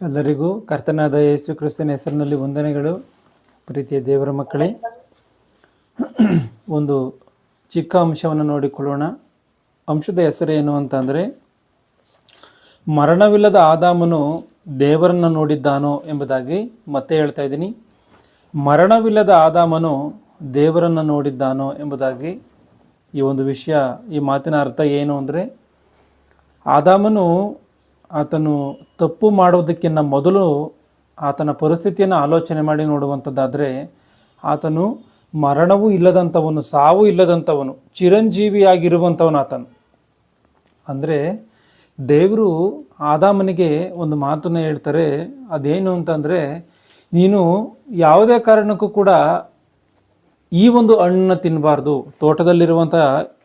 ಎಲ್ಲರಿಗೂ ಕರ್ತನಾದ ಯೇಸು ಕ್ರಿಸ್ತನ ಹೆಸರಿನಲ್ಲಿ ವಂದನೆಗಳು. ಪ್ರೀತಿಯ ದೇವರ ಮಕ್ಕಳೇ, ಒಂದು ಚಿಕ್ಕ ಅಂಶವನ್ನು ನೋಡಿಕೊಳ್ಳೋಣ. ಅಂಶದ ಹೆಸರೇನು ಅಂತಂದರೆ, ಮರಣವಿಲ್ಲದ ಆದಾಮನು ದೇವರನ್ನು ನೋಡಿದ್ದಾನೋ ಎಂಬುದಾಗಿ ಮತ್ತೆ ಹೇಳ್ತಾ ಇದ್ದೀನಿ. ಮರಣವಿಲ್ಲದ ಆದಾಮನು ದೇವರನ್ನು ನೋಡಿದ್ದಾನೋ ಎಂಬುದಾಗಿ ಈ ಒಂದು ವಿಷಯ, ಈ ಮಾತಿನ ಅರ್ಥ ಏನು ಅಂದರೆ, ಆದಾಮನು ಆತನು ತಪ್ಪು ಮಾಡೋದಕ್ಕಿಂತ ಮೊದಲು ಆತನ ಪರಿಸ್ಥಿತಿಯನ್ನು ಆಲೋಚನೆ ಮಾಡಿ ನೋಡುವಂಥದ್ದಾದರೆ ಆತನು ಮರಣವೂ ಇಲ್ಲದಂಥವನು, ಸಾವು ಇಲ್ಲದಂಥವನು, ಚಿರಂಜೀವಿಯಾಗಿರುವಂಥವನು ಆತನು. ಅಂದರೆ ದೇವರು ಆದಾಮನಿಗೆ ಒಂದು ಮಾತನ್ನು ಹೇಳ್ತಾರೆ, ಅದೇನು ಅಂತಂದರೆ, ನೀನು ಯಾವುದೇ ಕಾರಣಕ್ಕೂ ಕೂಡ ಈ ಒಂದು ಹಣ್ಣನ್ನು ತಿನ್ನಬಾರ್ದು ತೋಟದಲ್ಲಿರುವಂಥ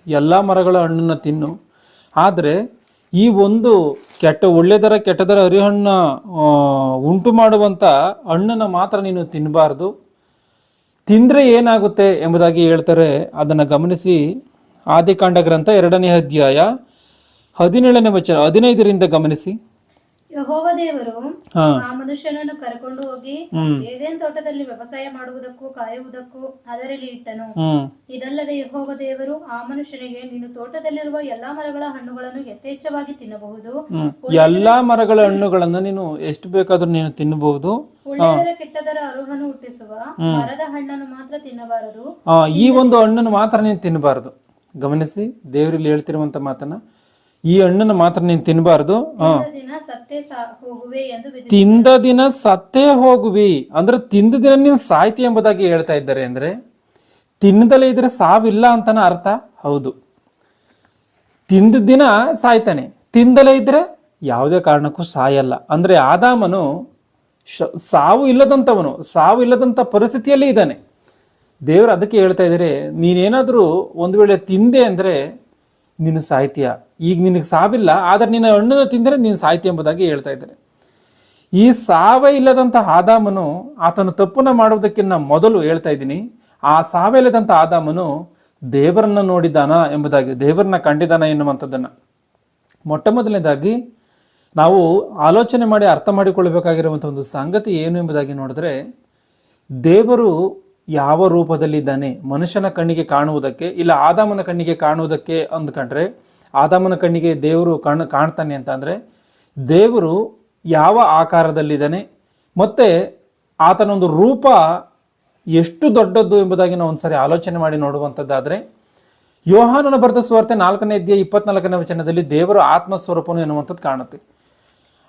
ಎಲ್ಲ ಮರಗಳ ಹಣ್ಣನ್ನು ತಿನ್ನು. ಆದರೆ ಈ ಒಂದು ಕೆಟ್ಟ, ಒಳ್ಳೆದರ ಕೆಟ್ಟದರ ಅರಿಹಣ್ಣ ಉಂಟು ಮಾಡುವಂಥ ಹಣ್ಣನ್ನು ಮಾತ್ರ ನೀನು ತಿನ್ನಬಾರ್ದು ತಿಂದರೆ ಏನಾಗುತ್ತೆ ಎಂಬುದಾಗಿ ಹೇಳ್ತಾರೆ. ಅದನ್ನು ಗಮನಿಸಿ. ಆದಿಕಾಂಡ ಗ್ರಂಥ ಎರಡನೇ ಅಧ್ಯಾಯ ಹದಿನೇಳನೇ ವಚನ, ಹದಿನೈದರಿಂದ ಗಮನಿಸಿ. ಯಹೋವ ದೇವರು ಆ ಮನುಷ್ಯನನ್ನು ಕರ್ಕೊಂಡು ಹೋಗಿ ಏದೇನ್ ತೋಟದಲ್ಲಿ ವ್ಯವಸಾಯ ಮಾಡುವುದಕ್ಕೂ ಕಾಯುವುದಕ್ಕೂ ಅದರಲ್ಲಿ ಇಟ್ಟನು. ಇದಲ್ಲದೆ ಯಹೋವ ದೇವರು ಆ ಮನುಷ್ಯನಿಗೆ ನೀನು ತೋಟದಲ್ಲಿರುವ ಎಲ್ಲಾ ಮರಗಳ ಹಣ್ಣುಗಳನ್ನು ಯಥೇಚ್ಛವಾಗಿ ತಿನ್ನಬಹುದು. ಎಲ್ಲಾ ಮರಗಳ ಹಣ್ಣುಗಳನ್ನು ನೀನು ಎಷ್ಟು ಬೇಕಾದ್ರೂ ನೀನು ತಿನ್ನಬಹುದು. ಒಳ್ಳೆಯದರ ಕೆಟ್ಟದರ ಅರುಹನ್ನು ಹುಟ್ಟಿಸುವ ಮರದ ಹಣ್ಣನ್ನು ಮಾತ್ರ ತಿನ್ನಬಾರದು. ಈ ಒಂದು ಹಣ್ಣನ್ನು ಮಾತ್ರ ನೀನು ತಿನ್ನಬಾರದು. ಗಮನಿಸಿ ದೇವರಲ್ಲಿ ಹೇಳ್ತಿರುವಂತ ಮಾತನ್ನ ಈ ಹಣ್ಣನ್ನ ಮಾತ್ರ ನೀನು ತಿನ್ನಬಾರ್ದು ತಿಂದ ದಿನ ಸತ್ತೇ ಹೋಗುವೆ ಎಂದು ವಿಧಿ ತಿಂದ ದಿನ ಸತ್ತೇ ಹೋಗುವಿ. ಅಂದ್ರೆ ತಿಂದ ದಿನ ನೀನ್ ಸಾಯ್ತಿ ಎಂಬುದಾಗಿ ಹೇಳ್ತಾ ಇದ್ದಾರೆ ಅಂದ್ರೆ ತಿನ್ನದಲ್ಲೇ ಇದ್ರೆ ಸಾವಿಲ್ಲ ಅಂತನ ಅರ್ಥ? ಹೌದು. ತಿಂದ ದಿನ ಸಾಯ್ತಾನೆ. ತಿಂದಲೇ ಇದ್ರೆ ಯಾವುದೇ ಕಾರಣಕ್ಕೂ ಸಾಯಲ್ಲ. ಅಂದ್ರೆ ಆದಾಮನು ಸಾವು ಇಲ್ಲದಂಥವನು ಸಾವು ಇಲ್ಲದಂಥ ಪರಿಸ್ಥಿತಿಯಲ್ಲಿ ಇದ್ದಾನೆ. ದೇವರು ಅದಕ್ಕೆ ಹೇಳ್ತಾ ಇದ್ದಾರೆ ನೀನೇನಾದರೂ ಒಂದು ವೇಳೆ ತಿಂದೆ ಅಂದರೆ ನೀನು ಸಾಹಿತ್ಯ. ಈಗ ನಿನಗೆ ಸಾವಿಲ್ಲ, ಆದರೆ ನಿನ್ನ ಹಣ್ಣನ್ನು ತಿಂದರೆ ನೀನು ಸಾಹಿತ್ಯ ಎಂಬುದಾಗಿ ಹೇಳ್ತಾ ಇದ್ದಾರೆ ಈ ಸಾವೇ ಇಲ್ಲದಂಥ ಆದಾಮನು ಆತನು ತಪ್ಪನ್ನು ಮಾಡುವುದಕ್ಕಿಂತ ಮೊದಲು ಹೇಳ್ತಾ ಇದ್ದೀನಿ. ಆ ಸಾವೇ ಇಲ್ಲದಂಥ ಆದಾಮನು ದೇವರನ್ನ ನೋಡಿದ್ದಾನ ಎಂಬುದಾಗಿ, ದೇವರನ್ನ ಕಂಡಿದ್ದಾನ ಎನ್ನುವಂಥದ್ದನ್ನು. ಮೊಟ್ಟ ಮೊದಲನೇದಾಗಿ ನಾವು ಆಲೋಚನೆ ಮಾಡಿ ಅರ್ಥ ಮಾಡಿಕೊಳ್ಳಬೇಕಾಗಿರುವಂಥ ಒಂದು ಸಂಗತಿ ಏನು ಎಂಬುದಾಗಿ ನೋಡಿದ್ರೆ, ದೇವರು ಯಾವ ರೂಪದಲ್ಲಿದ್ದಾನೆ ಮನುಷ್ಯನ ಕಣ್ಣಿಗೆ ಕಾಣುವುದಕ್ಕೆ ಇಲ್ಲ ಆದಾಮನ ಕಣ್ಣಿಗೆ ಕಾಣುವುದಕ್ಕೆ ಅಂದ್ಕೊಂಡ್ರೆ ಆದಾಮನ ಕಣ್ಣಿಗೆ ದೇವರು ಕಾಣ್, ಕಾಣ್ತಾನೆ ಅಂತ ಅಂದರೆ, ದೇವರು ಯಾವ ಆಕಾರದಲ್ಲಿದ್ದಾನೆ ಮತ್ತು ಆತನೊಂದು ರೂಪ ಎಷ್ಟು ದೊಡ್ಡದ್ದು ಎಂಬುದಾಗಿ ನಾವು ಒಂದ್ಸರಿ ಆಲೋಚನೆ ಮಾಡಿ ನೋಡುವಂಥದ್ದಾದರೆ, ಯೋಹಾನನ ಬರೆದ ಸುವಾರ್ತೆ ನಾಲ್ಕನೇ ಅಧ್ಯಾಯ ಇಪ್ಪತ್ನಾಲ್ಕನೇ ವಚನದಲ್ಲಿ ದೇವರ ಆತ್ಮಸ್ವರೂಪನು ಎನ್ನುವಂಥದ್ದು ಕಾಣುತ್ತೆ.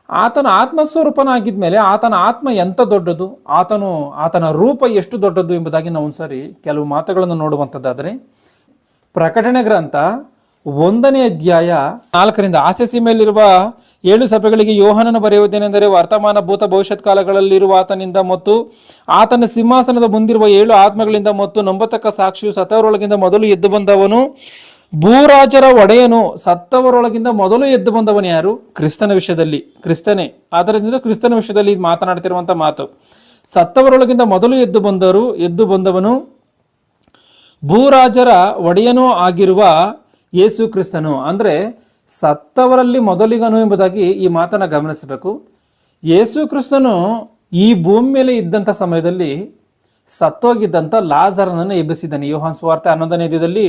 ಆತನ ಆತ್ಮಸ್ವರೂಪನಾಗಿದ್ಮೇಲೆ ಆತನ ಆತ್ಮ ಎಂಥ ದೊಡ್ಡದು, ಆತನು, ಆತನ ರೂಪ ಎಷ್ಟು ದೊಡ್ಡದು ಎಂಬುದಾಗಿ ನಾವು ಒಂದ್ಸರಿ ಕೆಲವು ಮಾತುಗಳನ್ನು ನೋಡುವಂಥದ್ದಾದರೆ, ಪ್ರಕಟಣೆ ಗ್ರಂಥ ಒಂದನೇ ಅಧ್ಯಾಯ ನಾಲ್ಕರಿಂದ, ಆಸೆ ಮೇಲಿರುವ ಏಳು ಸಭೆಗಳಿಗೆ ಯೋಹನನ್ನು ಬರೆಯುವುದೇನೆಂದರೆ, ವರ್ತಮಾನ ಭೂತ ಭವಿಷ್ಯತ್ ಕಾಲಗಳಲ್ಲಿರುವ ಆತನಿಂದ ಮತ್ತು ಆತನ ಸಿಂಹಾಸನದ ಮುಂದಿರುವ ಏಳು ಆತ್ಮಗಳಿಂದ ಮತ್ತು ನಂಬತಕ್ಕ ಸಾಕ್ಷಿಯು ಸತವರೊಳಗಿಂದ ಮೊದಲು ಎದ್ದು ಬಂದವನು. ಭೂರಾಜರ ಒಡೆಯನು ಸತ್ತವರೊಳಗಿಂದ ಮೊದಲು ಎದ್ದು ಬಂದವನು ಯಾರು? ಕ್ರಿಸ್ತನ ವಿಷಯದಲ್ಲಿ. ಕ್ರಿಸ್ತನೇ. ಆದ್ದರಿಂದ ಕ್ರಿಸ್ತನ ವಿಷಯದಲ್ಲಿ ಮಾತನಾಡ್ತಿರುವಂಥ ಮಾತು. ಸತ್ತವರೊಳಗಿಂದ ಮೊದಲು ಎದ್ದು ಬಂದರು, ಎದ್ದು ಬಂದವನು ಭೂರಾಜರ ಒಡೆಯನೂ ಆಗಿರುವ ಯೇಸು ಕ್ರಿಸ್ತನು. ಅಂದರೆ ಸತ್ತವರಲ್ಲಿ ಮೊದಲಿಗನು ಎಂಬುದಾಗಿ ಈ ಮಾತನ್ನು ಗಮನಿಸಬೇಕು. ಯೇಸು ಕ್ರಿಸ್ತನು ಈ ಭೂಮಿ ಮೇಲೆ ಇದ್ದಂಥ ಸಮಯದಲ್ಲಿ ಸತ್ತೋಗಿದ್ದಂಥ ಲಾಜರನನ್ನು ಎಬ್ಬಿಸಿದ್ದಾನೆ. ಯೋಹಾನ್ ಸ್ವಾರ್ಥ ಹನ್ನೊಂದನೇ ದಿನದಲ್ಲಿ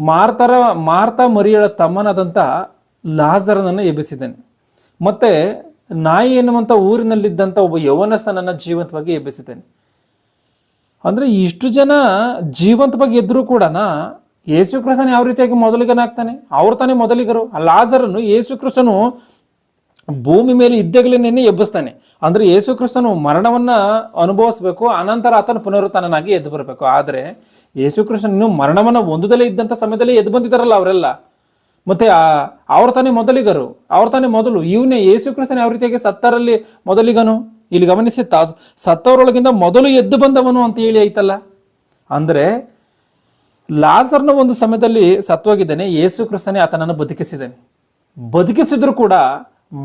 ಮಾರ್ತರ, ಮಾರ್ತ ಮರಿಯಳ ತಮ್ಮನಾದಂಥ ಲಾಜರನನ್ನು ಎಬ್ಬಿಸಿದ್ದಾನೆ. ಮತ್ತೆ ನಾಯಿ ಎನ್ನುವಂಥ ಊರಿನಲ್ಲಿದ್ದಂಥ ಒಬ್ಬ ಯೌವನಸ್ಥನನ್ನು ಜೀವಂತವಾಗಿ ಎಬ್ಬಿಸಿದ್ದಾನೆ. ಅಂದರೆ ಇಷ್ಟು ಜನ ಜೀವಂತವಾಗಿ ಎದ್ದರೂ ಕೂಡ ಯೇಸು ಕ್ರಿಸ್ತನ ಯಾವ ರೀತಿಯಾಗಿ ಮೊದಲಿಗನಾಗ್ತಾನೆ? ಅವ್ರು ತಾನೇ ಮೊದಲಿಗರು. ಆ ಲಾಜರನ್ನು ಯೇಸು ಕ್ರಿಸ್ತನು ಭೂಮಿ ಮೇಲೆ ಇದ್ದಾಗಲೇನೆ ಎಬ್ಬಿಸ್ತಾನೆ. ಅಂದ್ರೆ ಯೇಸು ಕ್ರಿಸ್ತನು ಮರಣವನ್ನ ಅನುಭವಿಸ್ಬೇಕು, ಅನಂತರ ಆತನ ಪುನರುತ್ಥಾನನಾಗಿ ಎದ್ದು ಬರಬೇಕು. ಆದರೆ ಯೇಸು ಇನ್ನು ಮರಣವನ್ನ ಒಂದುದಲ್ಲೇ ಇದ್ದಂಥ ಸಮಯದಲ್ಲಿ ಎದ್ದು ಬಂದಿದ್ದಾರಲ್ಲ ಅವರೆಲ್ಲ. ಮತ್ತೆ ಅವ್ರು ತಾನೇ ಮೊದಲಿಗರು, ಅವ್ರ ತಾನೇ ಮೊದಲು. ಇವನೇ ಯೇಸು ಕ್ರಿಸ್ತನ ಯಾವ ರೀತಿಯಾಗಿ ಸತ್ತರಲ್ಲಿ ಮೊದಲಿಗನು? ಇಲ್ಲಿ ಗಮನಿಸಿ, ತಾ, ಸತ್ತವರೊಳಗಿಂದ ಮೊದಲು ಎದ್ದು ಬಂದವನು ಅಂತ ಹೇಳಿ ಐತಲ್ಲ ಅಂದ್ರೆ ಲಾಸರ್ನ ಒಂದು ಸಮಯದಲ್ಲಿ ಸತ್ವಾಗಿದ್ದಾನೆ ಯೇಸು ಕ್ರಿಸ್ತನೇ ಆತನನ್ನು ಬದುಕಿಸಿದ್ದಾನೆ. ಬದುಕಿಸಿದ್ರು ಕೂಡ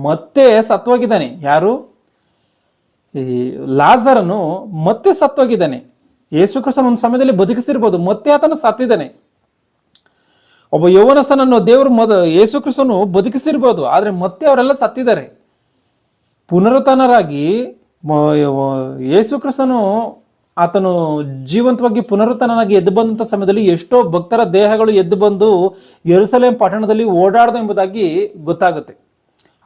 ಮತ್ತೆ ಸತ್ವಾಗಿದ್ದಾನೆ ಯಾರು? ಈ ಲಾಜರನು ಮತ್ತೆ ಸತ್ತೋಗಿದ್ದಾನೆ. ಯೇಸು ಕ್ರಿಸ್ತನ ಒಂದು ಸಮಯದಲ್ಲಿ ಬದುಕಿಸಿರ್ಬೋದು, ಮತ್ತೆ ಆತನ ಸತ್ತಿದ್ದಾನೆ. ಒಬ್ಬ ಯೌವನಸ್ಥನನ್ನು ದೇವರು ಮದ ಯೇಸು ಬದುಕಿಸಿರ್ಬೋದು, ಆದರೆ ಮತ್ತೆ ಅವರೆಲ್ಲ ಸತ್ತಿದ್ದಾರೆ. ಪುನರುತ್ಥಾನರಾಗಿ ಯೇಸು ಕ್ರಿಸ್ತನು ಆತನು ಜೀವಂತವಾಗಿ ಪುನರುತ್ಥಾನನಾಗಿ ಎದ್ದು ಬಂದಂಥ ಸಮಯದಲ್ಲಿ ಎಷ್ಟೋ ಭಕ್ತರ ದೇಹಗಳು ಎದ್ದು ಬಂದು ಯರುಸಲೇಂ ಪಟ್ಟಣದಲ್ಲಿ ಓಡಾಡ್ದು ಎಂಬುದಾಗಿ ಗೊತ್ತಾಗುತ್ತೆ.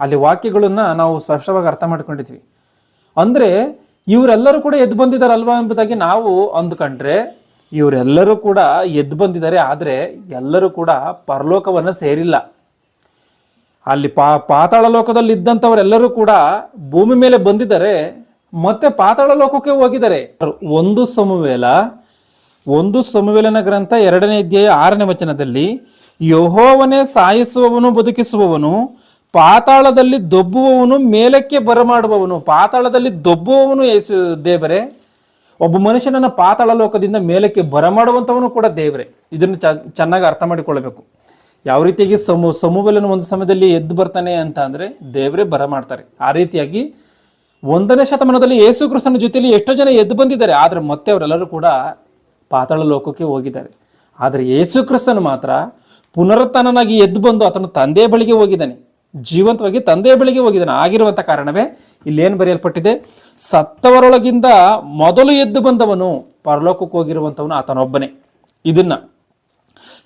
ಅಲ್ಲಿ ವಾಕ್ಯಗಳನ್ನು ನಾವು ಸ್ಪಷ್ಟವಾಗಿ ಅರ್ಥ ಮಾಡ್ಕೊಂಡಿದ್ವಿ. ಅಂದ್ರೆ ಇವರೆಲ್ಲರೂ ಕೂಡ ಎದ್ದು ಬಂದಿದ್ದಾರಲ್ವಾ ಎಂಬುದಾಗಿ ನಾವು ಅಂದ್ಕೊಂಡ್ರೆ ಇವರೆಲ್ಲರೂ ಕೂಡ ಎದ್ದು ಬಂದಿದ್ದಾರೆ, ಆದರೆ ಎಲ್ಲರೂ ಕೂಡ ಪರಲೋಕವನ್ನು ಸೇರಿಲ್ಲ. ಅಲ್ಲಿ ಪಾ, ಪಾತಾಳ ಲೋಕದಲ್ಲಿ ಇದ್ದಂಥವರೆಲ್ಲರೂ ಕೂಡ ಭೂಮಿ ಮೇಲೆ ಬಂದಿದ್ದಾರೆ, ಮತ್ತೆ ಪಾತಾಳ ಲೋಕಕ್ಕೆ ಹೋಗಿದ್ದಾರೆ. ಒಂದು ಸಮುವೇಲ, ಒಂದು ಸಮುವೇಲನ ಗ್ರಂಥ ಎರಡನೇ ಅಧ್ಯಾಯ ಆರನೇ ವಚನದಲ್ಲಿ, ಯಹೋವನೇ ಸಾಯಿಸುವವನು, ಬದುಕಿಸುವವನು ಪಾತಾಳದಲ್ಲಿ ದೊಬ್ಬುವವನು ಮೇಲಕ್ಕೆ ಬರಮಾಡುವವನು. ಪಾತಾಳದಲ್ಲಿ ದೊಬ್ಬುವವನು ಯೇಸು ದೇವರೇ, ಒಬ್ಬ ಮನುಷ್ಯನನ್ನು ಪಾತಾಳ ಲೋಕದಿಂದ ಮೇಲಕ್ಕೆ ಬರಮಾಡುವಂಥವನು ಕೂಡ ದೇವರೇ. ಇದನ್ನು ಚೆನ್ನಾಗಿ ಅರ್ಥ ಮಾಡಿಕೊಳ್ಳಬೇಕು. ಯಾವ ರೀತಿಯಾಗಿ ಸಮು ಸಮೂಹಲನ್ನು ಒಂದು ಸಮಯದಲ್ಲಿ ಎದ್ದು ಬರ್ತಾನೆ ಅಂತ ಅಂದರೆ ದೇವರೇ ಬರಮಾಡ್ತಾರೆ. ಆ ರೀತಿಯಾಗಿ ಒಂದನೇ ಶತಮಾನದಲ್ಲಿ ಯೇಸು ಕ್ರಿಸ್ತನ ಜೊತೆಯಲ್ಲಿ ಎಷ್ಟೋ ಜನ ಎದ್ದು ಬಂದಿದ್ದಾರೆ, ಆದರೆ ಮತ್ತೆ ಅವರೆಲ್ಲರೂ ಕೂಡ ಪಾತಾಳ ಲೋಕಕ್ಕೆ ಹೋಗಿದ್ದಾರೆ. ಆದರೆ ಯೇಸು ಕ್ರಿಸ್ತನು ಮಾತ್ರ ಪುನರುತ್ಥಾನನಾಗಿ ಎದ್ದು ಬಂದು ಆತನು ತಂದೆಯ ಬಳಿಗೆ ಹೋಗಿದ್ದಾನೆ. ಜೀವಂತವಾಗಿ ತಂದೆಯ ಬಳಿಗೆ ಹೋಗಿದ್ದಾನೆ ಆಗಿರುವಂಥ ಕಾರಣವೇ ಏನು ಬರೆಯಲ್ಪಟ್ಟಿದೆ? ಸತ್ತವರೊಳಗಿಂದ ಮೊದಲು ಎದ್ದು ಬಂದವನು ಪರಲೋಕಕ್ಕೆ ಹೋಗಿರುವಂಥವನು ಆತನೊಬ್ಬನೇ. ಇದನ್ನ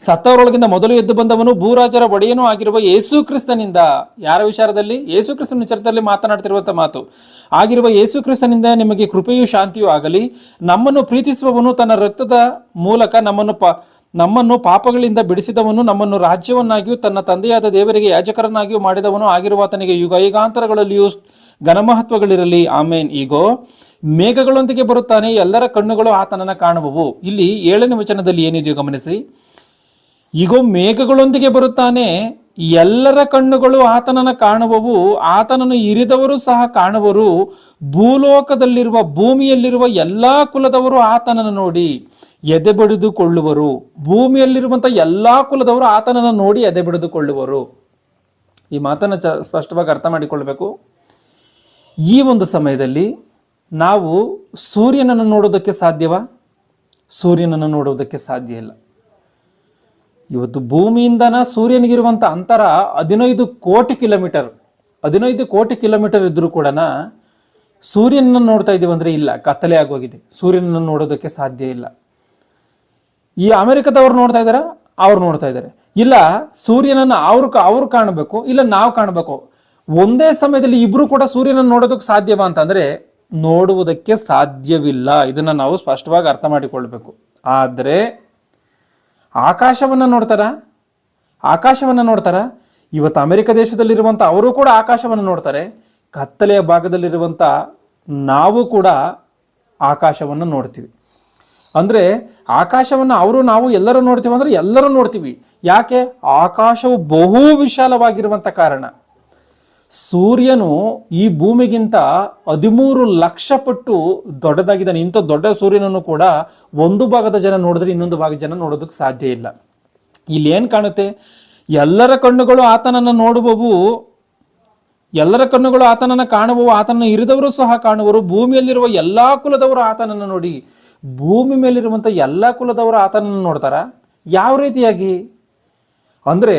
ಸತ್ತವರೊಳಗಿಂದ ಮೊದಲು ಎದ್ದು ಬಂದವನು ಭೂರಾಜರ ಒಡೆಯನೂ ಆಗಿರುವ ಯೇಸು ಕ್ರಿಸ್ತನಿಂದ ಯಾರ ವಿಚಾರದಲ್ಲಿ? ಯೇಸು ಕ್ರಿಸ್ತನ ವಿಚಾರದಲ್ಲಿ ಮಾತನಾಡ್ತಿರುವಂಥ ಮಾತು. ಆಗಿರುವ ಯೇಸು ಕ್ರಿಸ್ತನಿಂದ ನಿಮಗೆ ಕೃಪೆಯೂ ಶಾಂತಿಯೂ ಆಗಲಿ. ನಮ್ಮನ್ನು ಪ್ರೀತಿಸುವವನು ತನ್ನ ರಕ್ತದ ಮೂಲಕ ನಮ್ಮನ್ನು ಪ ನಮ್ಮನ್ನು ಪಾಪಗಳಿಂದ ಬಿಡಿಸಿದವನು ನಮ್ಮನ್ನು ರಾಜ್ಯವನ್ನಾಗಿಯೂ ತನ್ನ ತಂದೆಯಾದ ದೇವರಿಗೆ ಯಾಜಕರನ್ನಾಗಿಯೂ ಮಾಡಿದವನು ಆಗಿರುವ ಆತನಿಗೆ ಯುಗ ಯುಗಾಂತರಗಳಲ್ಲಿಯೂ ಘನಮಹತ್ವಗಳಿರಲಿ. ಆಮೇನ್. ಈಗೋ, ಮೇಘಗಳೊಂದಿಗೆ ಬರುತ್ತಾನೆ, ಎಲ್ಲರ ಕಣ್ಣುಗಳು ಆತನನ್ನು ಕಾಣುವವು. ಇಲ್ಲಿ ಏಳನೇ ವಚನದಲ್ಲಿ ಏನಿದೆಯೋ ಗಮನಿಸಿ. ಈಗೋ, ಮೇಘಗಳೊಂದಿಗೆ ಬರುತ್ತಾನೆ ಎಲ್ಲರ ಕಣ್ಣುಗಳು ಆತನನ್ನು ಕಾಣುವವು, ಆತನನ್ನು ಇರಿದವರು ಸಹ ಕಾಣುವರು. ಭೂಲೋಕದಲ್ಲಿರುವ, ಭೂಮಿಯಲ್ಲಿರುವ ಎಲ್ಲಾ ಕುಲದವರು ಆತನನ್ನು ನೋಡಿ ಎದೆ ಬಡಿದುಕೊಳ್ಳುವರು ಭೂಮಿಯಲ್ಲಿರುವಂಥ ಎಲ್ಲಾ ಕುಲದವರು ಆತನನ್ನು ನೋಡಿ ಎದೆ ಬಡಿದುಕೊಳ್ಳುವರು ಈ ಮಾತನ್ನು ಚ ಸ್ಪಷ್ಟವಾಗಿ ಅರ್ಥ ಮಾಡಿಕೊಳ್ಳಬೇಕು ಈ ಒಂದು ಸಮಯದಲ್ಲಿ ನಾವು ಸೂರ್ಯನನ್ನು ನೋಡೋದಕ್ಕೆ ಸಾಧ್ಯವಾ? ಸೂರ್ಯನನ್ನು ನೋಡೋದಕ್ಕೆ ಸಾಧ್ಯ ಇಲ್ಲ. ಇವತ್ತು ಭೂಮಿಯಿಂದನ ಸೂರ್ಯನಿಗಿರುವಂಥ ಅಂತರ ಹದಿನೈದು ಕೋಟಿ ಕಿಲೋಮೀಟರ್. ಹದಿನೈದು ಕೋಟಿ ಕಿಲೋಮೀಟರ್ ಇದ್ದರೂ ಕೂಡ ಸೂರ್ಯನನ್ನು ನೋಡ್ತಾ ಇದ್ದೀವಿ ಅಂದರೆ ಇಲ್ಲ, ಕತ್ತಲೆ ಆಗೋಗಿದೆ. ಸೂರ್ಯನನ್ನು ನೋಡೋದಕ್ಕೆ ಸಾಧ್ಯ ಇಲ್ಲ. ಈ ಅಮೆರಿಕದವ್ರು ನೋಡ್ತಾ ಇದ್ದಾರೆ ಅವ್ರು ನೋಡ್ತಾ ಇದ್ದಾರೆ ಇಲ್ಲ, ಸೂರ್ಯನನ್ನು ಅವ್ರು ಅವ್ರು ಕಾಣಬೇಕು, ಇಲ್ಲ ನಾವು ಕಾಣಬೇಕು. ಒಂದೇ ಸಮಯದಲ್ಲಿ ಇಬ್ಬರು ಕೂಡ ಸೂರ್ಯನನ್ನು ನೋಡೋದಕ್ಕೆ ಸಾಧ್ಯವಾ ಅಂತಂದರೆ ನೋಡುವುದಕ್ಕೆ ಸಾಧ್ಯವಿಲ್ಲ. ಇದನ್ನು ನಾವು ಸ್ಪಷ್ಟವಾಗಿ ಅರ್ಥ ಮಾಡಿಕೊಳ್ಬೇಕು. ಆದರೆ ಆಕಾಶವನ್ನು ನೋಡ್ತಾರ? ಆಕಾಶವನ್ನು ನೋಡ್ತಾರ? ಇವತ್ತು ಅಮೆರಿಕ ದೇಶದಲ್ಲಿರುವಂಥ ಅವರು ಕೂಡ ಆಕಾಶವನ್ನು ನೋಡ್ತಾರೆ. ಕತ್ತಲೆಯ ಭಾಗದಲ್ಲಿರುವಂಥ ನಾವು ಕೂಡ ಆಕಾಶವನ್ನು ನೋಡ್ತೀವಿ. ಅಂದರೆ ಆಕಾಶವನ್ನು ಅವರು ನಾವು ಎಲ್ಲರೂ ನೋಡ್ತೀವಿ ಅಂದರೆ ಎಲ್ಲರೂ ನೋಡ್ತೀವಿ. ಯಾಕೆ? ಆಕಾಶವು ಬಹು ವಿಶಾಲವಾಗಿರುವಂಥ ಕಾರಣ. ಸೂರ್ಯನು ಈ ಭೂಮಿಗಿಂತ ಹದಿಮೂರು ಲಕ್ಷ ಪಟ್ಟು ದೊಡ್ಡದಾಗಿದ್ದಾನೆ. ಇಂಥ ದೊಡ್ಡ ಸೂರ್ಯನನ್ನು ಕೂಡ ಒಂದು ಭಾಗದ ಜನ ನೋಡಿದ್ರೆ ಇನ್ನೊಂದು ಭಾಗದ ಜನ ನೋಡೋದಕ್ಕೆ ಸಾಧ್ಯ ಇಲ್ಲ. ಇಲ್ಲಿ ಏನು ಕಾಣುತ್ತೆ? ಎಲ್ಲರ ಕಣ್ಣುಗಳು ಆತನನ್ನು ನೋಡುವವು. ಎಲ್ಲರ ಕಣ್ಣುಗಳು ಆತನನ್ನು ಕಾಣುವವು. ಆತನನ್ನು ಇರಿದವರು ಸಹ ಕಾಣುವರು. ಭೂಮಿಯಲ್ಲಿರುವ ಎಲ್ಲಾ ಕುಲದವರು ಆತನನ್ನು ನೋಡಿ. ಭೂಮಿ ಮೇಲಿರುವಂಥ ಎಲ್ಲ ಕುಲದವರು ಆತನನ್ನು ನೋಡ್ತಾರ? ಯಾವ ರೀತಿಯಾಗಿ? ಅಂದರೆ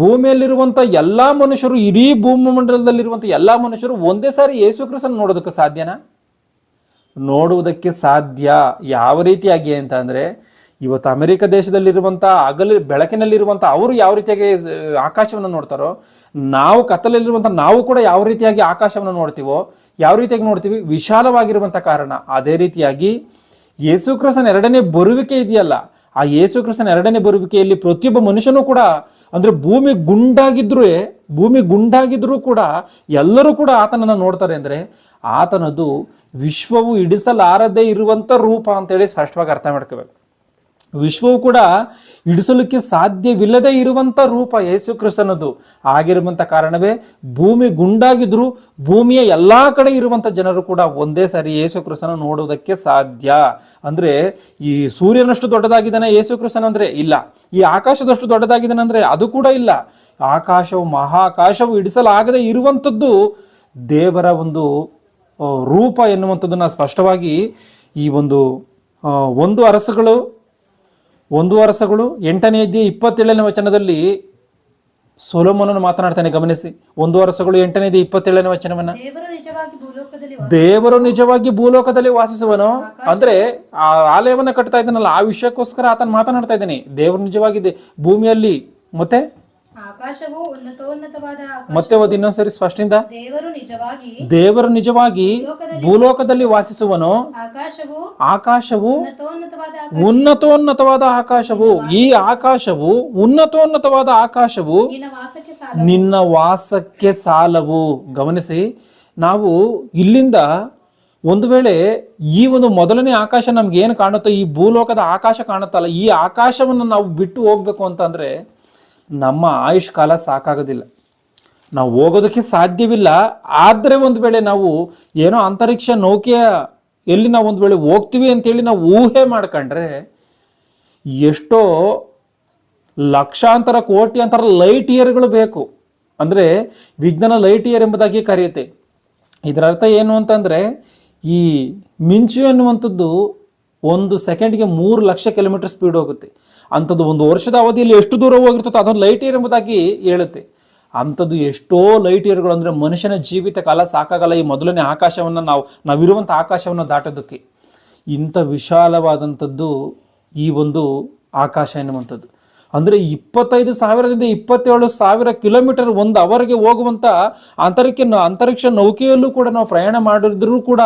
ಭೂಮಿಯಲ್ಲಿರುವಂಥ ಎಲ್ಲ ಮನುಷ್ಯರು, ಇಡೀ ಭೂಮಿ ಮಂಡಲದಲ್ಲಿರುವಂಥ ಎಲ್ಲ ಮನುಷ್ಯರು ಒಂದೇ ಸಾರಿ ಯೇಸು ಕ್ರಿಸ್ತನ್ ನೋಡೋದಕ್ಕೆ ಸಾಧ್ಯನಾ? ನೋಡುವುದಕ್ಕೆ ಸಾಧ್ಯ. ಯಾವ ರೀತಿಯಾಗಿ ಅಂತ ಅಂದರೆ, ಇವತ್ತು ಅಮೆರಿಕ ದೇಶದಲ್ಲಿರುವಂಥ ಅಗಲ ಬೆಳಕಿನಲ್ಲಿರುವಂಥ ಅವರು ಯಾವ ರೀತಿಯಾಗಿ ಆಕಾಶವನ್ನು ನೋಡ್ತಾರೋ, ನಾವು ಕತ್ತಲಲ್ಲಿರುವಂಥ ನಾವು ಕೂಡ ಯಾವ ರೀತಿಯಾಗಿ ಆಕಾಶವನ್ನು ನೋಡ್ತೀವೋ, ಯಾವ ರೀತಿಯಾಗಿ ನೋಡ್ತೀವಿ? ವಿಶಾಲವಾಗಿರುವಂಥ ಕಾರಣ. ಅದೇ ರೀತಿಯಾಗಿ ಯೇಸು ಕ್ರಿಸ್ತನ ಎರಡನೇ ಬರುವಿಕೆ ಇದೆಯಲ್ಲ ಆ ಯೇಸು ಕ್ರಿಸ್ತನ ಎರಡನೇ ಬರುವಿಕೆಯಲ್ಲಿ ಪ್ರತಿಯೊಬ್ಬ ಮನುಷ್ಯನೂ ಕೂಡ, ಅಂದ್ರೆ ಭೂಮಿ ಗುಂಡಾಗಿದ್ರೂ ಭೂಮಿ ಗುಂಡಾಗಿದ್ರೂ ಕೂಡ ಎಲ್ಲರೂ ಕೂಡ ಆತನನ್ನು ನೋಡ್ತಾರೆ ಅಂದ್ರೆ ಆತನದು ವಿಶ್ವವು ಇಡಿಸಲಾರದೇ ಇರುವಂಥ ರೂಪ ಅಂತೇಳಿ ಸ್ಪಷ್ಟವಾಗಿ ಅರ್ಥ ಮಾಡ್ಕೋಬೇಕು. ವಿಶ್ವವು ಕೂಡ ಇಡಿಸಲಿಕ್ಕೆ ಸಾಧ್ಯವಿಲ್ಲದೆ ಇರುವಂತ ರೂಪ ಯೇಸು ಕ್ರಿಸ್ತನದು. ಆಗಿರುವಂತ ಕಾರಣವೇ ಭೂಮಿ ಗುಂಡಾಗಿದ್ರು ಭೂಮಿಯ ಎಲ್ಲಾ ಕಡೆ ಇರುವಂತ ಜನರು ಕೂಡ ಒಂದೇ ಸಾರಿ ಯೇಸು ಕ್ರಿಸ್ತನ ನೋಡುವುದಕ್ಕೆ ಸಾಧ್ಯ. ಅಂದ್ರೆ ಈ ಸೂರ್ಯನಷ್ಟು ದೊಡ್ಡದಾಗಿದ್ದಾನೆ ಯೇಸು ಕ್ರಿಸ್ತನ ಅಂದ್ರೆ ಇಲ್ಲ. ಈ ಆಕಾಶದಷ್ಟು ದೊಡ್ಡದಾಗಿದ್ದಾನೆ ಅಂದ್ರೆ ಅದು ಕೂಡ ಇಲ್ಲ. ಆಕಾಶವು ಮಹಾಕಾಶವು ಇಡಿಸಲಾಗದೆ ಇರುವಂಥದ್ದು ದೇವರ ಒಂದು ರೂಪ ಎನ್ನುವಂಥದ್ದನ್ನ ಸ್ಪಷ್ಟವಾಗಿ ಈ ಒಂದು ಒಂದು ಅರಸುಗಳು ಒಂದು ವರ್ಷಗಳು ಎಂಟನೇ ಅಧ್ಯಾಯ ಇಪ್ಪತ್ತೇಳನೇ ವಚನದಲ್ಲಿ ಸೊಲೋಮನನ್ನು ಮಾತನಾಡ್ತಾನೆ ಗಮನಿಸಿ. ಒಂದು ವರ್ಷಗಳು ಎಂಟನೇದು ಇಪ್ಪತ್ತೇಳನೇ ವಚನವನ್ನ. ದೇವರು ನಿಜವಾಗಿ ಭೂಲೋಕದಲ್ಲಿ ದೇವರು ನಿಜವಾಗಿ ಭೂಲೋಕದಲ್ಲಿ ವಾಸಿಸುವನು. ಅಂದ್ರೆ ಆ ಆಲಯವನ್ನ ಕಟ್ತಾ ಇದ್ದಾನಲ್ಲ ಆ ವಿಷಯಕ್ಕೋಸ್ಕರ ಆತನ ಮಾತನಾಡ್ತಾ ಇದ್ದಾನೆ. ದೇವರು ನಿಜವಾಗಿದೆ ಭೂಮಿಯಲ್ಲಿ ಮತ್ತೆ ಆಕಾಶವು ಉನ್ನತೋನ್ನತವಾದ ಮತ್ತೆ ಓದಿ ಇನ್ನೊಂದ್ಸರಿ ಸ್ಪಷ್ಟಿಂದ ದೇವರು ನಿಜವಾಗಿ ದೇವರು ನಿಜವಾಗಿ ಭೂಲೋಕದಲ್ಲಿ ವಾಸಿಸುವನು. ಆಕಾಶವು ಆಕಾಶವು ಉನ್ನತೋನ್ನತವಾದ ಆಕಾಶ ಉನ್ನತೋನ್ನತವಾದ ಆಕಾಶವು. ಈ ಆಕಾಶವು ಉನ್ನತೋನ್ನತವಾದ ಆಕಾಶವು ನಿನ್ನ ವಾಸಕ್ಕೆ ಸಾಲ ನಿನ್ನ ವಾಸಕ್ಕೆ ಸಾಲವು. ಗಮನಿಸಿ ನಾವು ಇಲ್ಲಿಂದ ಒಂದು ವೇಳೆ ಈ ಒಂದು ಮೊದಲನೇ ಆಕಾಶ ನಮ್ಗೆ ಏನು ಕಾಣುತ್ತೋ ಈ ಭೂಲೋಕದ ಆಕಾಶ ಕಾಣುತ್ತಲ್ಲ ಈ ಆಕಾಶವನ್ನು ನಾವು ಬಿಟ್ಟು ಹೋಗ್ಬೇಕು ಅಂತಂದ್ರೆ ನಮ್ಮ ಆಯುಷ್ ಕಾಲ ಸಾಕಾಗೋದಿಲ್ಲ. ನಾವು ಹೋಗೋದಕ್ಕೆ ಸಾಧ್ಯವಿಲ್ಲ. ಆದರೆ ಒಂದು ವೇಳೆ ನಾವು ಏನೋ ಅಂತರಿಕ್ಷ ನೌಕೆಯ ಎಲ್ಲಿ ನಾವು ಒಂದು ವೇಳೆ ಹೋಗ್ತೀವಿ ಅಂತೇಳಿ ನಾವು ಊಹೆ ಮಾಡ್ಕೊಂಡ್ರೆ ಎಷ್ಟೋ ಲಕ್ಷಾಂತರ ಕೋಟಿ ಅಂತರ ಲೈಟ್ ಇಯರ್ಗಳು ಬೇಕು. ಅಂದರೆ ವಿಜ್ಞಾನ ಲೈಟ್ ಇಯರ್ ಎಂಬುದಾಗಿ ಕರೆಯುತ್ತೆ. ಇದರ ಅರ್ಥ ಏನು ಅಂತಂದರೆ ಈ ಮಿಂಚು ಎನ್ನುವಂಥದ್ದು ಒಂದು ಸೆಕೆಂಡ್ಗೆ ಮೂರು ಲಕ್ಷ ಕಿಲೋಮೀಟರ್ ಸ್ಪೀಡ್ ಹೋಗುತ್ತೆ. ಅಂಥದ್ದು ಒಂದು ವರ್ಷದ ಅವಧಿಯಲ್ಲಿ ಎಷ್ಟು ದೂರ ಹೋಗಿರ್ತದೋ ಅದೊಂದು ಲೈಟ್ ಇಯರ್ ಎಂಬುದಾಗಿ ಹೇಳುತ್ತೆ. ಅಂಥದ್ದು ಎಷ್ಟೋ ಲೈಟ್ ಇಯರ್ಗಳು ಅಂದರೆ ಮನುಷ್ಯನ ಜೀವಿತ ಕಾಲ ಸಾಕಾಗಲ್ಲ ಈ ಮೊದಲನೇ ಆಕಾಶವನ್ನು ನಾವು, ನಾವಿರುವಂಥ ಆಕಾಶವನ್ನು ದಾಟೋದಕ್ಕೆ. ಇಂಥ ವಿಶಾಲವಾದಂಥದ್ದು ಈ ಒಂದು ಆಕಾಶ ಎನ್ನುವಂಥದ್ದು. ಅಂದರೆ ಇಪ್ಪತ್ತೈದು ಸಾವಿರದಿಂದ ಇಪ್ಪತ್ತೇಳು ಸಾವಿರ ಕಿಲೋಮೀಟರ್ ಒಂದು ಅವರ್ಗೆ ಹೋಗುವಂಥ ಅಂತರಿಕ್ಷ ಅಂತರಿಕ್ಷ ನೌಕೆಯಲ್ಲೂ ಕೂಡ ನಾವು ಪ್ರಯಾಣ ಮಾಡಿದ್ರೂ ಕೂಡ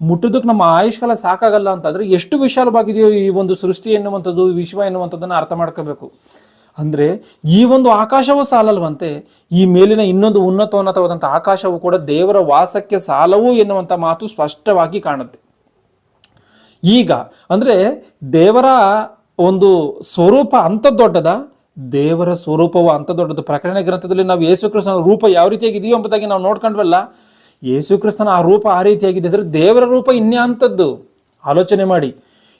ಮುಟ್ಟೋದಕ್ಕೆ ನಮ್ಮ ಆಯುಷ್ಕಾಲ ಸಾಕಾಗಲ್ಲ ಅಂತಂದರೆ ಎಷ್ಟು ವಿಶಾಲವಾಗಿದೆಯೋ ಈ ಒಂದು ಸೃಷ್ಟಿ ಎನ್ನುವಂಥದ್ದು ವಿಶ್ವ ಎನ್ನುವಂಥದ್ದನ್ನು ಅರ್ಥ ಮಾಡ್ಕೋಬೇಕು. ಅಂದರೆ ಈ ಒಂದು ಆಕಾಶವೂ ಸಾಲಲ್ವಂತೆ, ಈ ಮೇಲಿನ ಇನ್ನೊಂದು ಉನ್ನತೋನ್ನತವಾದಂಥ ಆಕಾಶವು ಕೂಡ ದೇವರ ವಾಸಕ್ಕೆ ಸಾಲವು ಎನ್ನುವಂಥ ಮಾತು ಸ್ಪಷ್ಟವಾಗಿ ಕಾಣುತ್ತೆ. ಈಗ ಅಂದರೆ ದೇವರ ಒಂದು ಸ್ವರೂಪ ಅಂತ ದೊಡ್ಡದ, ದೇವರ ಸ್ವರೂಪವು ಅಂತ ದೊಡ್ಡದು. ಪ್ರಕರಣ ಗ್ರಂಥದಲ್ಲಿ ನಾವು ಯೇಸು ಕ್ರಿಸ್ತನ ರೂಪ ಯಾವ ರೀತಿಯಾಗಿದೆಯೋ ಎಂಬುದಾಗಿ ನಾವು ನೋಡ್ಕೊಂಡ್ವಲ್ಲ ಯೇಸು ಕ್ರಿಸ್ತನ ಆ ರೂಪ ಆ ರೀತಿಯಾಗಿದೆ ಅಂದರೆ ದೇವರ ರೂಪ ಇನ್ನೇ ಅಂಥದ್ದು. ಆಲೋಚನೆ ಮಾಡಿ,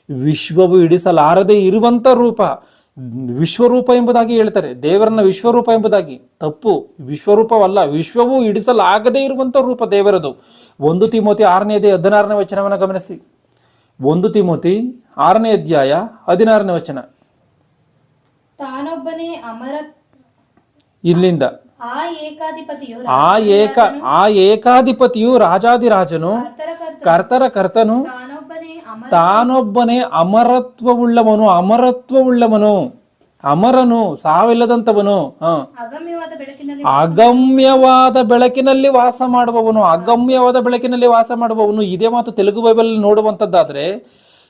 ವಿಶ್ವವು ಇಡಿಸಲಾರದೆ ಇರುವಂಥ ರೂಪ, ವಿಶ್ವರೂಪ ಎಂಬುದಾಗಿ ಹೇಳ್ತಾರೆ. ದೇವರನ್ನ ವಿಶ್ವರೂಪ ಎಂಬುದಾಗಿ. ತಪ್ಪು, ವಿಶ್ವರೂಪವಲ್ಲ, ವಿಶ್ವವು ಇಡಿಸಲಾಗದೇ ಇರುವಂಥ ರೂಪ ದೇವರದು. ಒಂದು ತಿಮೋತಿ ಆರನೇದೇ ಹದಿನಾರನೇ ವಚನವನ್ನು ಗಮನಿಸಿ. ಒಂದು ತಿಮೋತಿ ಆರನೇ ಅಧ್ಯಾಯ ಹದಿನಾರನೇ ವಚನ. ತಾನೊಬ್ಬನೇ ಅಮರ ಇಲ್ಲಿಂದ. ಆ ಏಕಾಧಿಪತಿಯು ಆ ಏಕ ಆ ಏಕಾಧಿಪತಿಯು ರಾಜಾದಿರಾಜನು ಕರ್ತರ ಕರ್ತನು. ತಾನೊಬ್ಬನೇ ಅಮರ ತಾನೊಬ್ಬನೇ ಅಮರತ್ವವುಳ್ಳವನು ಅಮರತ್ವವುಳ್ಳವನು. ಅಮರನು ಸಾವಿಲ್ಲದಂತವನು ಅಗಮ್ಯವಾದ ಬೆಳಕಿನಲ್ಲಿ ಅಗಮ್ಯವಾದ ಬೆಳಕಿನಲ್ಲಿ ವಾಸ ಮಾಡುವವನು ಅಗಮ್ಯವಾದ ಬೆಳಕಿನಲ್ಲಿ ವಾಸ ಮಾಡುವವನು ಇದೇ ಮಾತು ತೆಲುಗು ಬೈಬಲ್ ನೋಡುವಂಥದ್ದಾದ್ರೆ